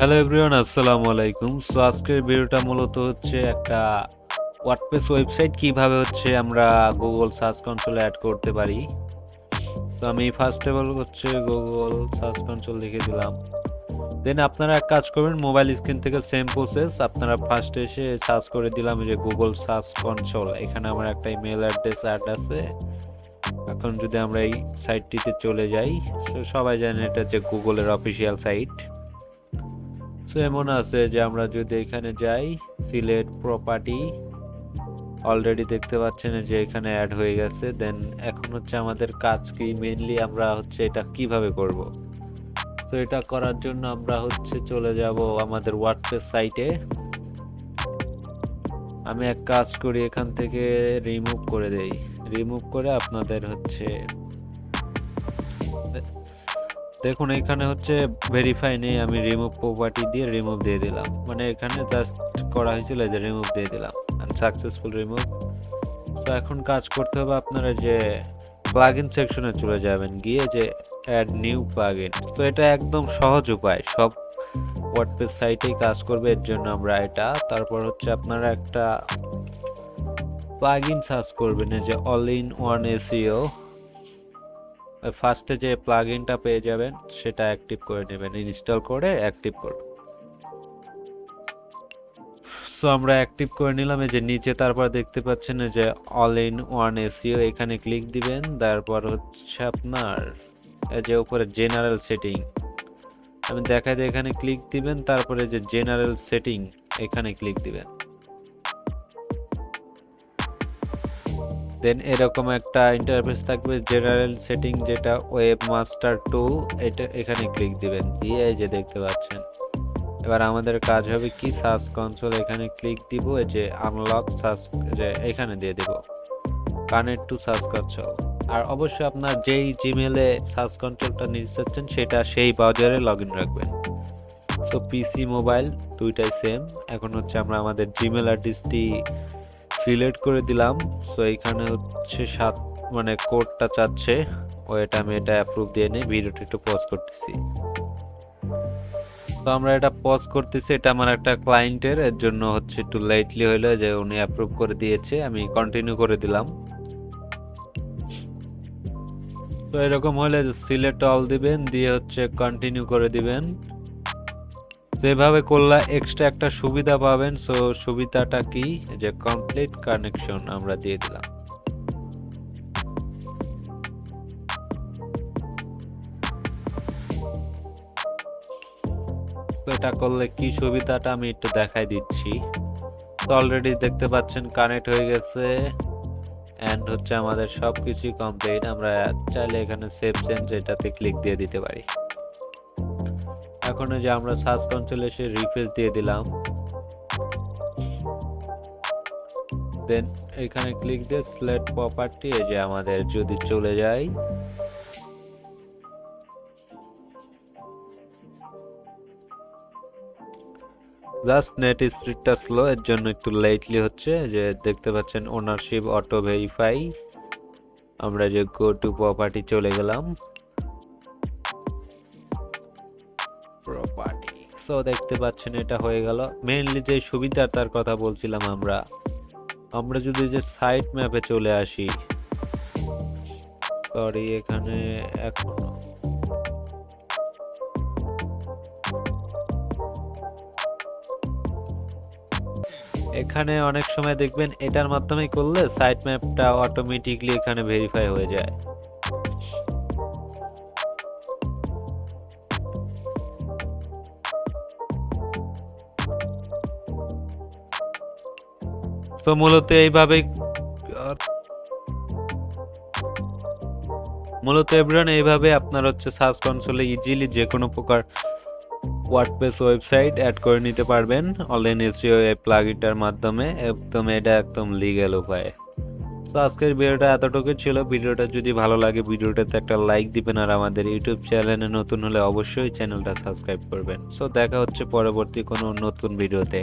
Hello everyone আসসালামু আলাইকুম so আজকের ভিডিওটা মূলত হচ্ছে একটা ওয়ার্ডপ্রেস ওয়েবসাইট কীভাবে হচ্ছে আমরা গুগল সার্চ কনসোলে অ্যাড করতে পারি। সো আমি ফার্স্ট অফ অল হচ্ছে গুগল সার্চ কনসোল লিখে দিলাম। দেন আপনারা এক কাজ করবেন মোবাইল স্ক্রিন থেকে সেম প্রসেস আপনারা ফার্স্ট এসে সার্চ করে দিলাম যে গুগল সার্চ কনসোল এখানে আমার একটা ইমেল অ্যাড্রেস অ্যাড আছে। এখন যদি আমরা এই সাইটটিতে চলে যাই সবাই জানেন এটা হচ্ছে গুগলের অফিসিয়াল সাইট সো এমন আছে যে আমরা যদি এখানে যাই, সিলেট প্রপার্টি অলরেডি দেখতে পাচ্ছেন যে এখানে অ্যাড হয়ে গেছে দেন এখন হচ্ছে আমাদের কাজ কি? মেনলি আমরা হচ্ছে এটা কীভাবে করব? তো এটা করার জন্য আমরা হচ্ছে চলে যাব আমাদের ওয়ার্ডপ্রেস সাইটে আমি এক কাজ করি, এখান থেকে রিমুভ করে দেই। রিমুভ করে আপনাদের হচ্ছে দেখুন, এখানে হচ্ছে ভেরিফাই নেই, আমি রিমুভ প্রপার্টি দিয়ে রিমুভ দিয়ে দিলাম। মানে এখানে জাস্ট করা হয়েছিল যে রিমুভ দিয়ে দিলাম। সাকসেসফুল রিমুভ তো এখন কাজ করতে হবে আপনারা যে প্লাগইন সেকশনে চলে যাবেন, গিয়ে যে অ্যাড নিউ প্লাগইন তো এটা একদম সহজ উপায়। সব ওয়ার্ডপ্রেস সাইটেই কাজ করবে, এর জন্য আমরা এটা। তারপর হচ্ছে আপনারা একটা প্লাগইন সার্চ করবেন যে অল ইন ওয়ান এসিও ফার্স্টে যে প্লাগইনটা পেয়ে যাবেন, সেটা অ্যাক্টিভ করে নেবেন। ইনস্টল করে অ্যাক্টিভ করুন। সো আমরা অ্যাক্টিভ করে নিলাম। এই যে নিচে তারপর দেখতে পাচ্ছেন যে অল ইন ওয়ান এসিও এখানে ক্লিক দিবেন। তারপর হচ্ছে আপনার, এই যে উপরে জেনারেল সেটিং আমি দেখাই দিই এখানে ক্লিক দিবেন, তারপরে যে জেনারেল সেটিং এখানে ক্লিক দিবেন। দেন এরকম একটা ইন্টারফেস থাকবে জেনারেল সেটিং যেটা ওয়েব মাস্টার টু এটা এখানে ক্লিক দিবেন। দিয়ে এই যে দেখতে পাচ্ছেন। এবার আমাদের কাজ হবে কি? সার্চ কনসোল এখানে ক্লিক দিব, এই যে আনলক সার্চ এখানে দিয়ে দেব। কানেক্ট টু সার্চ কনসোল আর অবশ্যই আপনার যেই জিমেলে সার্চ কন্ট্রোলটা নিতে চাচ্ছেন, সেটা সেই ব্রাউজারে লগ ইন রাখবেন সো পিসি মোবাইল দুইটাই সেম এখন হচ্ছে আমরা আমাদের জিমেল অ্যাড্রেসটি সিলেক্ট করে দিলাম। সো এখানে হচ্ছে সাত মানে কোডটা চাচ্ছে। ও এটা আমি এটা অ্যাপ্রুভ দিয়ে নিই। ভিডিওটা একটু পজ করতেছি। তো আমরা এটা পজ করতেছি। এটা আমার একটা ক্লায়েন্টের এর জন্য হচ্ছে একটু লেটলি হইল যে উনি অ্যাপ্রুভ করে দিয়েছে। আমি কন্টিনিউ করে দিলাম। তো এরকম হলে সিলেক্ট অল দিবেন, দিয়ে হচ্ছে কন্টিনিউ করে দিবেন। তো এভাবে করলে এক্সট্রা একটা সুবিধা পাবেন সো সুবিধাটা কি? যে কমপ্লিট কানেকশন আমরা দিয়ে দিলাম। এটা করলে কি সুবিধাটা আমি একটু দেখাই দিচ্ছি। তো অলরেডি দেখতে পাচ্ছেন কানেক্ট হয়ে গেছে। এন্ড হচ্ছে আমাদের সবকিছু কমপ্লিট আমরা চাইলে এখানে সেভ চেঞ্জ এটাতে ক্লিক দিয়ে দিতে পারি। এখন যে আমরা সার্চ কনসোলে এসে রিফ্রেশ দিয়ে দিলাম। দেন এখানে ক্লিক দিয়ে সিলেক্ট প্রপার্টি এই যে আমাদের যদি চলে যায় জাস্ট নেট স্পিডটা স্লো এর জন্য একটু লেটলি হচ্ছে যে দেখতে পাচ্ছেন ওনারশিপ অটো ভেরিফাই আমরা যে গো টু প্রপার্টি চলে গেলাম। সো দেখতে পাচ্ছেন, এটা হয়ে গেল। মেইনলি যে সুবিধাটার কথা বলছিলাম আমরা। আমরা যদি যে সাইট ম্যাপে চলে আসি। সরি এখানে এখনও। এখানে অনেক সময় দেখবেন, এটার মাধ্যমে করলে সাইট ম্যাপটা অটোমেটিকলি এখানে ভেরিফাই হয়ে যায়। তো মূলত এইভাবে মূলত এভরিওয়ান এইভাবে আপনার হচ্ছে সার্চ কনসোলে ইজিলি যে কোনো প্রকার ওয়ার্ডপ্রেস ওয়েবসাইট অ্যাড করে নিতে পারবেন অনলাইন এসইও এই প্লাগইনটার মাধ্যমে, একদম এটা একদম লিগ্যাল উপায়ে। তো আজকের ভিডিওটা এতটুকু ছিল। ভিডিওটা যদি ভালো লাগে, ভিডিওটাতে একটা লাইক দিবেন, আর আমাদের ইউটিউব চ্যানেলে নতুন হলে অবশ্যই চ্যানেলটা সাবস্ক্রাইব করবেন। সো দেখা হচ্ছে পরবর্তী কোনো নতুন ভিডিওতে।